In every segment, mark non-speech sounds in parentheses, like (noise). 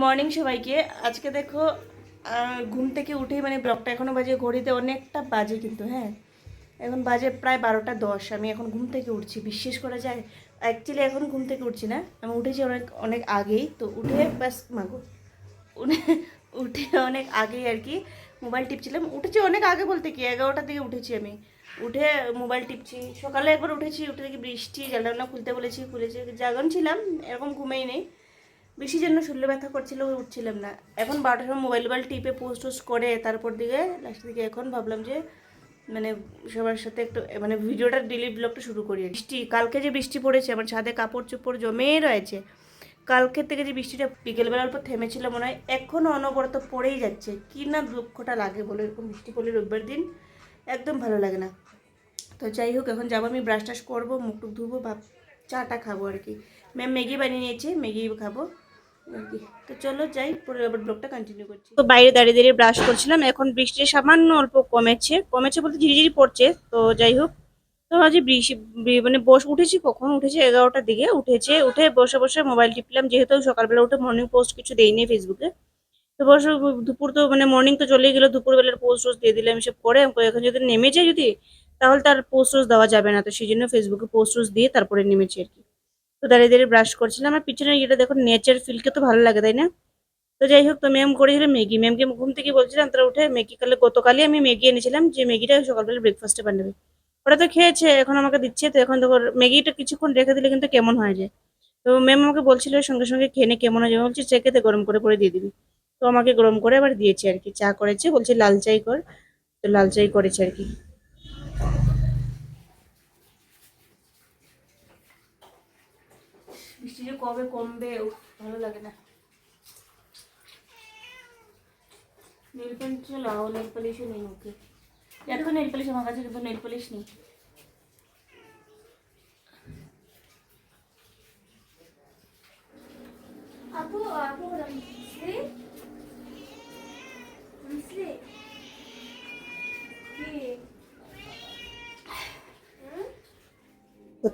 Morning সবাইকে। আজকে দেখো ঘুম থেকে উঠেই মানে ব্লগটা এখনও বাজে, ঘড়িতে অনেকটা বাজে কিন্তু হ্যাঁ? এখন বাজে প্রায় বারোটা দশ, আমি এখন ঘুম থেকে উঠছি, বিশ্বাস করা যায়। অ্যাকচুয়ালি এখন ঘুম থেকে উঠছি না, আমি উঠেছি অনেক অনেক আগেই, তো উঠে ব্যাস, মাগো। উঠে উঠে অনেক আগেই আর কি, মোবাইল টিপছিলাম। উঠেছি অনেক আগে বলতে কি, এগারোটার দিকে উঠেছি আমি। উঠে মোবাইল টিপছি, সকালে একবার উঠেছি, উঠে দেখি বৃষ্টি, জানালা খুলতে বলেছি, খুলেছি, জাগন ছিলাম, এরকম ঘুমেই নেই। বৃষ্টির জন্য শরীরে ব্যথা করছিল উঠছিলাম না। এখন বারোটার সময় মোবাইল মোবাইল টিপে পোস্ট টোস্ট করে তারপর দিকে লাস্টের দিকে এখন ভাবলাম যে মানে সবার সাথে একটু মানে ভিডিওটা ডেলি ব্লগটা শুরু করি। বৃষ্টি, কালকে যে বৃষ্টি পড়েছে, আমার ছাদে কাপড় চোপড় জমে রয়েছে। কালকের থেকে যে বৃষ্টিটা বিকেলবেলার পর থেমেছিল মনে হয় এখনও অনবরত পড়েই যাচ্ছে। কি না দুঃখটা লাগে বলে, এরকম বৃষ্টি পড়লে রবিবার দিন একদম ভালো লাগে না। তো যাই হোক, এখন যাব, আমি ব্রাশ টাশ করব, মুখ টুক ধুবো বা চাটা খাব আর কি। ম্যাম ম্যাগি বানিয়ে নিয়েছে ম্যাগি খাব। তো চলো যাই তো বাইরে দাঁড়িয়ে দাঁড়িয়ে ব্রাশ করছিলাম, এখন বৃষ্টি সামান্য অল্প কমেছে। কমেছে বলতে ঝিরিঝিরি পড়ছে, তো যাই হোক। তো আজ বৃষ্টি মানে বস উঠেছি কখন? উঠেছি এগারোটার দিকে, উঠেছে, উঠে বসে বসে মোবাইল টিপলাম। যেহেতু সকালবেলা উঠে মর্নিং পোস্ট কিছু দেইনি ফেসবুকে তো বসে দুপুর তো মানে মর্নিং তো চলে গেলো, দুপুরবেলার পোস্ট টোস্ট দিয়ে দিলাম, এসব করে এখন যদি নেমে যায় যদি, তাহলে তার পোস্ট টোস্ট দেওয়া যাবে না। তো সেই জন্য ফেসবুকে পোস্ট টোস্ট দিয়ে তারপরে নেমেছি আর কি। তো দাঁড়িয়ে দাঁড়িয়ে ব্রাশ করছিলাম। আর পিছনে এটা দেখো নেচার ফিলকে তো ভালো লাগে, তাই না? তো যাই হোক, তো ম্যাম করেছিল ম্যাগি। ম্যামকে ঘুম থেকে বলছিলাম, তারা উঠে ম্যাগি কালে গতকালই আমি ম্যাগি এনেছিলাম, যে ম্যাগিটা সকালবেলা ব্রেকফাস্টে বানাবে। ওরা তো খেয়েছে, এখন আমাকে দিচ্ছে। তো এখন দেখো, ম্যাগিটা কিছুক্ষণ রেখে দিলে কিন্তু কেমন হয়ে যায়। তো ম্যাম আমাকে বলছিল, সঙ্গে সঙ্গে খেয়ে কেমন হয়ে যাবে বলছি চেকেতে গরম করে করে দিয়ে দিবি। তো আমাকে গরম করে আবার দিয়েছে আর কি। চা করেছে, বলছে, লাল চাই কর। তো লাল চাই করেছে আর কি বৃষ্টি যে কবে কমবে? ভালো লাগে না। নেল পেন্ট লাও নেল নেই ওকে। এত নেল পলিশ, আমার কাছে কিন্তু নেল পলিশ নেই।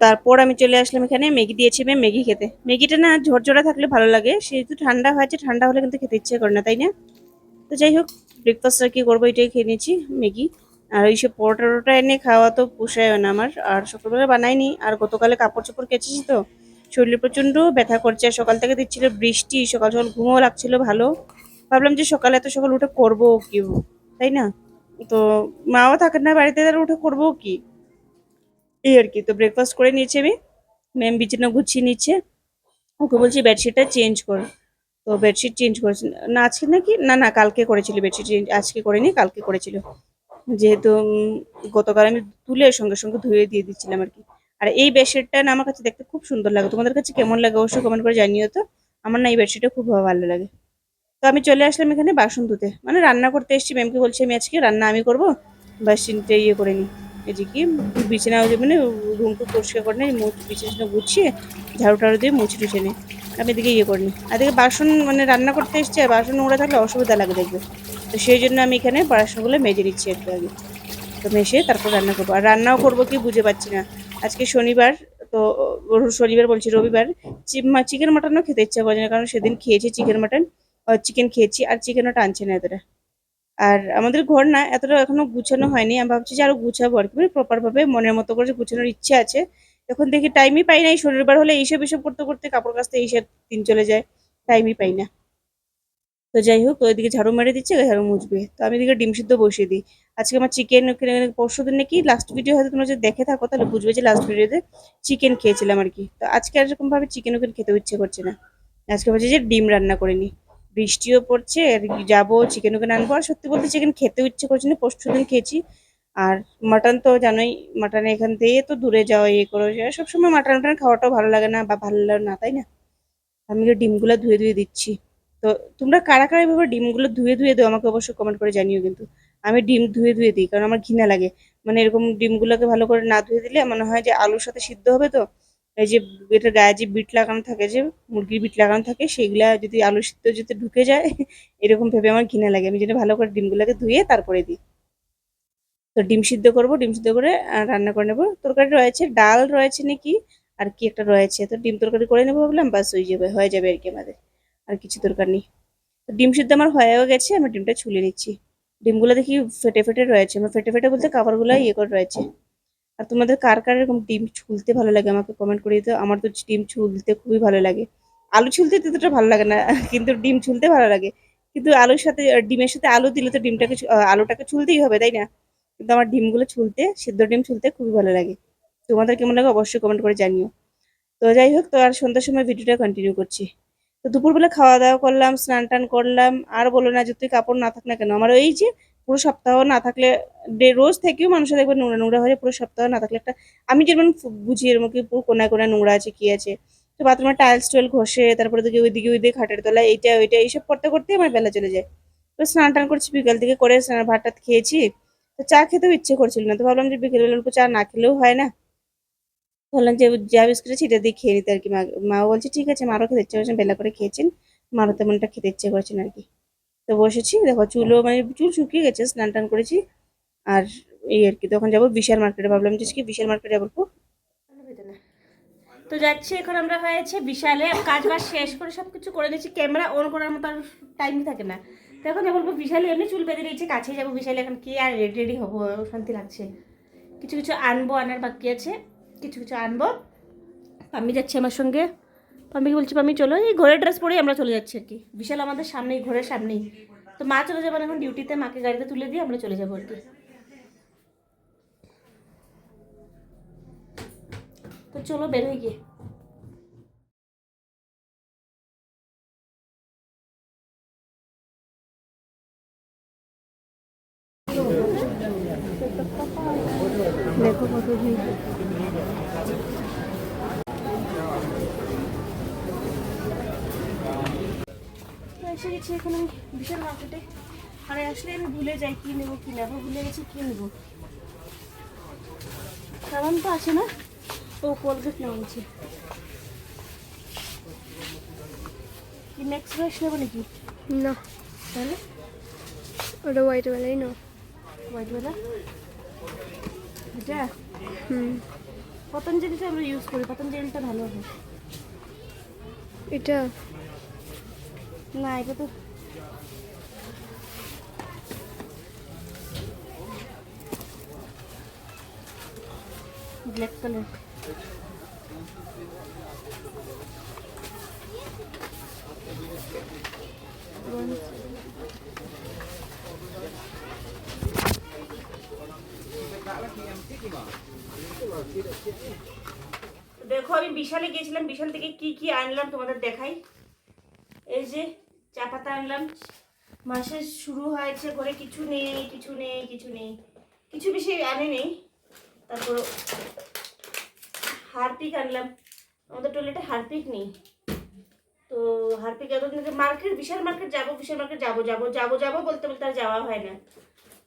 তারপর আমি চলে আসলাম এখানে, ম্যাগি দিয়েছি ম্যাম, ম্যাগি খেতে। ম্যাগিটা না ঝরঝরা থাকলে ভালো লাগে, সেহেতু ঠান্ডা হয়েছে, ঠান্ডা হলে কিন্তু খেতে ইচ্ছে করে না, তাই না? তো যাই হোক ব্রেকফাস্টটা কি করব, এটাই খেয়ে নিয়েছি, ম্যাগি। আর ওইসব পরোটা টরোটা এনে খাওয়া তো পোষায় না আমার, আর সকালবেলা বানাইনি, আর গতকালে কাপড় চোপড় কেচেছি তো, শরীরে প্রচণ্ড ব্যথা করছে সকাল থেকে দিচ্ছিল বৃষ্টি, সকাল সকাল ঘুমও লাগছিল ভালো। ভাবলাম যে সকালে এত সকাল উঠে করব কি, তাই না? তো মাও থাকেন না বাড়িতে, তাহলে উঠে করব কি? এই আর কি। তো ব্রেকফাস্ট করে নিয়েছি আমি। ম্যাম বিছানা গুছিয়ে নিচ্ছে। ওকে বলছি বেডশিটটা চেঞ্জ কর। তো বেডশিট চেঞ্জ করেছি। না, আজকে নাকি? না না, কালকে করেছিল বেডশিট চেঞ্জ আজকে করেনি, কালকে করেছিল। যেহেতু গতকাল আমি তুলে সঙ্গে সঙ্গে ধুয়ে দিয়ে দিচ্ছিলাম আর কি। আর এই বেডশিটটা না, আমার কাছে দেখতে খুব সুন্দর লাগে। তোমাদের কাছে কেমন লাগে অবশ্যই কমেন্ট করে জানিও তো। আমার না এই বেডশিটটা খুব ভালো লাগে। তো আমি চলে আসলাম এখানে বাসন ধুতে। মানে রান্না করতে এসেছি। ম্যামকে বলছি আমি আজকে রান্না আমি করব। বাসনটা ইয়ে করে নিই এই যে কি বিছানা মানে রুমটু পরিষ্কার করে মুছ বিছানা গুছিয়ে ঝাড়ু টাড়ু দিয়ে মুছে টুছে নিই। আমি এদিকে ইয়ে করিনি। আর এদিকে বাসন মানে রান্না করতে এসছে আর বাসন নোংরা থাকলে অসুবিধা লাগে দেখবে। তো সেই জন্য আমি এখানে বাসনগুলো মেজে নিচ্ছি একটু আগে। তো মেশে তারপর রান্না করব। আর রান্নাও করব কি বুঝে পাচ্ছি না। আজকে শনিবার, তো শনিবার বলছি রবিবার। চিকেন মাটনও খেতে ইচ্ছা করে না, কারণ সেদিন খেয়েছি চিকেন মাটন। চিকেন খেয়েছি আর চিকেনও টানছে না এতটা। আর আমাদের ঘর না এতটা এখনও গুছানো হয়নি। আমি ভাবছি যে আরও গুছাবো আর কি মানে প্রপার ভাবে মনের মতো করে গুছানোর ইচ্ছে আছে। এখন দেখি টাইমই পাই না এই শনিবার হলে এইসব এইসব করতে করতে কাপড় কাচতে এইসব দিন চলে যায় টাইমই পাই না। তো যাই হোক ওইদিকে ঝাড়ু মেরে দিচ্ছে ঝাড়ু মুছবে। তো আমি এদিকে ডিম সিদ্ধ বসিয়ে দিই। আজকে আমার চিকেন পরশু দিন নাকি লাস্ট ভিডিও হয়তো তোমরা যদি দেখে থাকো তাহলে বুঝবে যে লাস্ট ভিডিওতে চিকেন খেয়েছিলাম আর কি। তো আজকে আর এরকম ভাবে চিকেন উকেন খেতে ইচ্ছে করছে না। আজকে ভাবছি যে ডিম রান্না করে নিই। বৃষ্টিও পড়ছে আর যাব চিকেন ওকেন আনব। আর সত্যি বলতে চিকেন খেতেও ইচ্ছে করছে না, পরশু দিন খেয়েছি। আর মাটন তো জানোই মাটন এখান থেকে তো দূরে যাওয়া ইয়ে করো সবসময় মাটন মাটন খাওয়াটাও ভালো লাগে না, বা ভালো লাগে না, তাই না? আমি ডিমগুলো ধুয়ে ধুয়ে দিচ্ছি। তো তোমরা কারা কারা এভাবে ডিমগুলো ধুয়ে ধুয়ে দাও, আমাকে অবশ্যই কমেন্ট করে জানিও কিন্তু। আমি ডিম ধুয়ে ধুয়ে দিই, কারণ আমার ঘৃণা লাগে। মানে এরকম ডিমগুলোকে ভালো করে না ধুয়ে দিলে মনে হয় যে আলুর সাথে সিদ্ধ হবে তো। এই যে এটার গায়ে যে বিট লাগানো থাকে, যে মুরগির বিট লাগানো থাকে, সেগুলা যদি আলু সিদ্ধ যদি ঢুকে যায়, (laughs) এরকম ভেবে আমার ঘৃণা লাগে। আমি যেন ভালো করে ডিমগুলোকে ধুয়ে তারপরে দিই। তো ডিম সিদ্ধ করব, ডিম সিদ্ধ করে রান্না করে নেব। তরকারি রয়েছে, ডাল রয়েছে নাকি? আর কি একটা রয়েছে। তো ডিম তরকারি করে নেব ভাবলাম, বাস হয়ে যাবে হয়ে যাবে আর কি আমাদের। আর কিছু দরকার নেই। তো ডিম সিদ্ধ আমার হয়েও গেছে, আমি ডিমটা ছুলে নিচ্ছি। ডিমগুলো দেখি ফেটে ফেটে রয়েছে। আমার ফেটে ফেটে বলতে কাপড়গুলো ইয়ে করে রয়েছে। আর তোমাদের কার কার এরকম ডিম ছুলতে ভালো লাগে আমাকে কমেন্ট করে দিতে আমার তো ডিম ছুলতে খুবই ভালো লাগে। আলু ছুলতে ততটা ভালো লাগে না, (laughs) কিন্তু ডিম ছুলতে ভালো লাগে। কিন্তু আলুর সাথে ডিমের সাথে আলু দিলে তো ডিমটাকে আলুটাকে ছুলতেই হবে, তাই না? কিন্তু আমার ডিমগুলো ছুলতে, সিদ্ধ ডিম ছুলতে খুবই ভালো লাগে। তোমাদের কেমন লাগে অবশ্যই কমেন্ট করে জানিও। তো যাই হোক, তো আর সন্ধ্যার সময় ভিডিওটা কন্টিনিউ করছি। তো দুপুরবেলা খাওয়া দাওয়া করলাম স্নান টান করলাম, আর বলো না যে তুই কাপড় না থাক না কেন? আমার ওই যে পুরো সপ্তাহ না থাকলে রোজ থেকেও মানুষের দেখবে নোংরা নোংরা হয়ে পুরো সপ্তাহ না থাকলে একটা, আমি যেমন বুঝি এর মধ্যে পুরো কোনায় কোনায় নোংরা আছে, কি আছে। তো বাথরুমের টাইলস টোয়েল ঘষে, তারপরে দিকে ওইদিকে ওইদিকে খাটের তলায়, এইটা, ওইটা, এইসব করতে করতে আমার বেলা চলে যায়। তো স্নান টান করছি, বিকাল থেকে করে স্নান, ভাত টাত খেয়েছি। তো চা খেতেও ইচ্ছে করছিল না, তো ভাবলাম যে বিকেলবেলা অল্প চা না খেলেও হয় না। বললাম যে যা বিস্কুট আছে এটা দিয়ে খেয়ে নিতে আর কি। মা মাও বলছে, ঠিক আছে, মারও খেতে ইচ্ছে করছেন বেলা করে খেয়েছেন, মারও তেমনটা খেতে ইচ্ছে করছেন আর কি। তো বসেছি দেখো চুলও মানে চুল শুকিয়ে গেছে স্নান টান করেছি। আর এই আর কি তখন যাব বিশাল মার্কেটে ভাবলাম যে আজকে বিশাল মার্কেটে যাব তো যাচ্ছি এখন আমরা হয়েছে বিশালে কাজ বাজ শেষ করে সব কিছু করে নিয়েছি ক্যামেরা অন করার মতো আর টাইম থাকে না। তো এখন যাব বিশালে এমনি চুল বেঁধে নিয়েছি কাছে যাব বিশালে এখন কি আর রেডি রেডি হব শান্তি লাগছে। কিছু কিছু আনব আনার বাকি আছে কিছু কিছু আনব। আমি যাচ্ছি আমার সঙ্গে। পাম্মিকে বলছি পাম্মি চলো। এই ঘরের ড্রেস পরেই আমরা চলে যাচ্ছি আর কি। বিশাল আমাদের সামনেই, ঘরের সামনেই। তো মা চলে যাবেন এখন ডিউটিতে মাকে গাড়িতে তুলে দিয়ে আমরা চলে যাব আর কি। তো চলো বের হয়ে গিয়ে। দেখো কত ভিড়। এসে গেছি এখন আমি বিশাল মার্কেটে আর আসলে আমি ভুলে যাই কি নেব কি নেব ভুলে গেছি কি নেব। কারণ তো আসে না? ও কোলগেট নেওয়া নিচ্ছে কি নেক্সট ব্রাশ নেব নাকি? না। তাহলে? ওটা হোয়াইট বেলাই না হোয়াইট বেলা এটা? হুম। পতঞ্জলিটা আমরা ইউজ করি পতঞ্জলিটা ভালো হবে। এটা? না, এটা তো ব্ল্যাক কালার দেখো, আমি বিশালে গিয়েছিলাম, বিশাল থেকে কি কি আনলাম তোমাদের দেখাই। এই যে চা পাতা আনলাম। মাসের শুরু হয়েছে করে কিছু নেই কিছু নেই কিছু নেই। কিছু বেশি আনে নেই। তারপর হারপিক আনলাম। আমাদের টয়লেটে হারপিক নেই। তো হারপিক এতদিন মার্কেট, বিশাল মার্কেট যাব, বিশাল মার্কেট যাব যাব যাব যাব বলতে বলতে আর যাওয়া হয় না।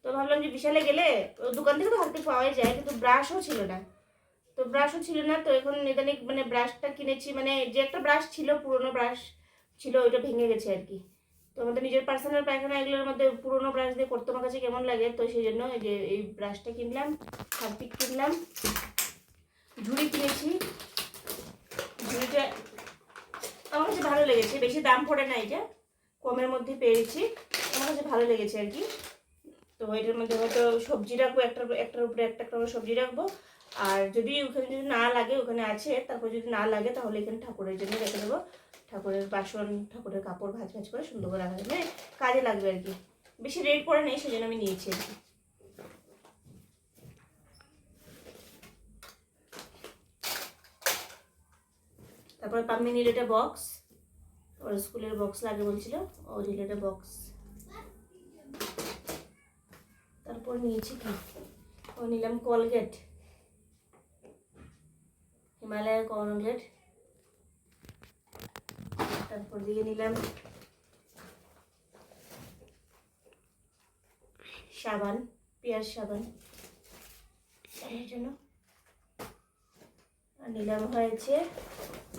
তো ভাবলাম যে বিশালে গেলে দোকান থেকে তো হারপিক পাওয়াই যায়, কিন্তু ব্রাশও ছিল না। তো ব্রাশও ছিল না, তো এখন ইদানিং মানে ব্রাশটা কিনেছি মানে যে একটা ব্রাশ ছিল পুরোনো ব্রাশ ছিল, ওইটা ভেঙে গেছে আর কি। তো আমাদের নিজের পার্সোনাল পায়খানা এগুলোর মধ্যে পুরোনো ব্রাশ দিয়ে করতে আমার কাছে কেমন লাগে, তো সেই জন্য এই যে, এই ব্রাশটা কিনলাম হারপিক কিনলাম। ঝুড়ি কিনেছি। ঝুড়িটা আমার কাছে ভালো লেগেছে, বেশি দাম পড়ে না এটা, কমের মধ্যে পেয়েছি, আমার কাছে ভালো লেগেছে আর কি। তো এটার মধ্যে হয়তো সবজি রাখব, একটার একটার উপরে একটা একটা সবজি রাখব। আর যদি ওখানে যদি না লাগে, ওখানে আছে, তারপর যদি না লাগে, তাহলে এখানে ঠাকুরের জন্য রেখে দেবো। ঠাকুরের বাসন, ঠাকুরের কাপড় ভাজ ভাজ করে সুন্দর করে রাখা মানে কাজে লাগবে আর কি। বেশি রেট পড়ে নেই, সেজন্য আমি নিয়েছি আর কি। তারপরে পাম্মি নিল এটা বক্স ওর স্কুলের বক্স লাগে বলছিল, ও নিল এটা বক্স তারপর নিয়েছি কি? ও নিলাম কলগেট হিমালয়ের কলগেট তারপর দিয়ে নিলাম। সাবান, পেঁয়াজ সাবান। জন্য আর নিলাম হয়েছে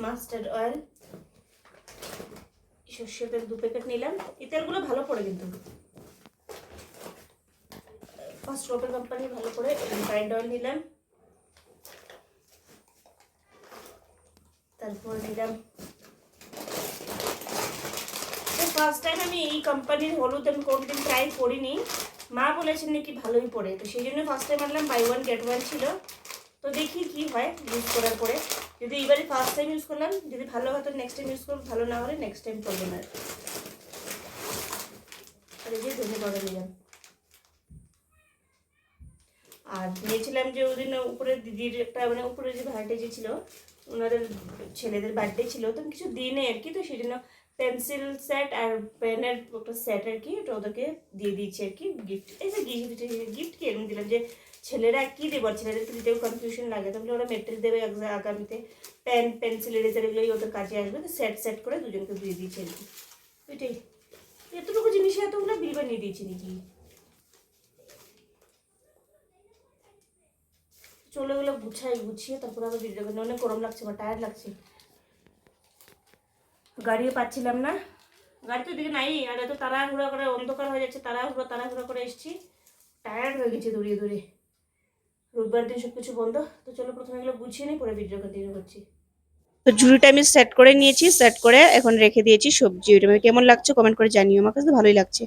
মাস্টার্ড অয়েল। সর্ষের তেল দু প্যাকেট নিলাম। এই তেলগুলো ভালো পড়ে কিন্তু। ফার্স্ট রোপের কোম্পানি ভালো করে রিফাইন্ড অয়েল নিলাম। তারপর নিলাম ফার্স্ট টাইম আমি এই কোম্পানির হলুদ আমি কোনোদিন ট্রাই করিনি। মা বলেছেন নাকি ভালোই পড়ে তো সেই জন্য ফার্স্ট টাইম আনলাম বাই ওয়ান গেট ওয়ান ছিল। তো দেখি কি হয় ইউজ করার পরে। যদি এবারে ফার্স্ট টাইম ইউজ করলাম, যদি ভালো হয় তো নেক্সট টাইম ইউজ করব, ভালো না হলে নেক্সট টাইম করব না। আর এই যে ধনে নিলাম। আর নিয়েছিলাম যে ওই ওদিন উপরে দিদির একটা মানে উপরে যে ভাড়াটে যে ছিল ওনাদের ছেলেদের বার্থডে ছিল, তো কিছু দিনে আর কি, তো সেই জন্য পেন্সিল সেট আর পেনের একটা সেট আর কি, ওটা ওদেরকে দিয়ে দিয়েছি আর কি গিফট এই যে গিফট গিফট কি এরকম দিলাম যে ছেলেরা কী দেবো ছেলেদেরকে দিতেও কনফিউশন লাগে তাহলে ওরা মেটেরিয়াল দেবে আগামীতে পেন পেন্সিল এরেজার এগুলোই ওদের কাজে আসবে, তো সেট সেট করে দুজনকে দিয়ে দিয়েছি আর কি। ওইটাই এতটুকু জিনিসে এতগুলো বিল নিয়ে দিয়েছি নাকি? চলে গেলে গুছাই, গুছিয়ে তারপরে আবার ভিডিও করতে অনেক গরম লাগছে বা টায়ার লাগছে। গাড়িও পাচ্ছিলাম না। গাড়ি তো দিকে নাই, আর এত তাড়াহুড়া করে, অন্ধকার হয়ে যাচ্ছে, তাড়াহুড়ো তাড়াহুড়ো করে এসেছি। টায়ার্ড হয়ে গেছে দৌড়িয়ে দৌড়ে রোববার দিন সব কিছু বন্ধ। তো চলো প্রথমে এগুলো গুছিয়ে নিই, পরে ভিডিও কন্টিনিউ করছি। তো ঝুড়িটা আমি সেট করে নিয়েছি সেট করে এখন রেখে দিয়েছি সবজি। ওইটা কেমন লাগছে কমেন্ট করে জানিও, আমার কাছে ভালোই লাগছে।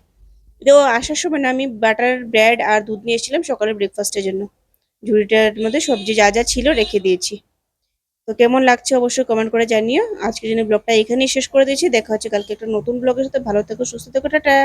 তো আসার সময় না আমি বাটার ব্রেড আর দুধ নিয়ে এসেছিলাম সকালের ব্রেকফাস্টের জন্য। ঝুড়িটার মধ্যে সবজি যা যা ছিল রেখে দিয়েছি। তো কেমন লাগছে অবশ্যই কমেন্ট করে জানিও। আজকের জন্য ব্লগটা এখানেই শেষ করে দিয়েছি দেখা হচ্ছে কালকে একটা নতুন ব্লগের সাথে। ভালো থেকো, সুস্থ থেকো, টাটা।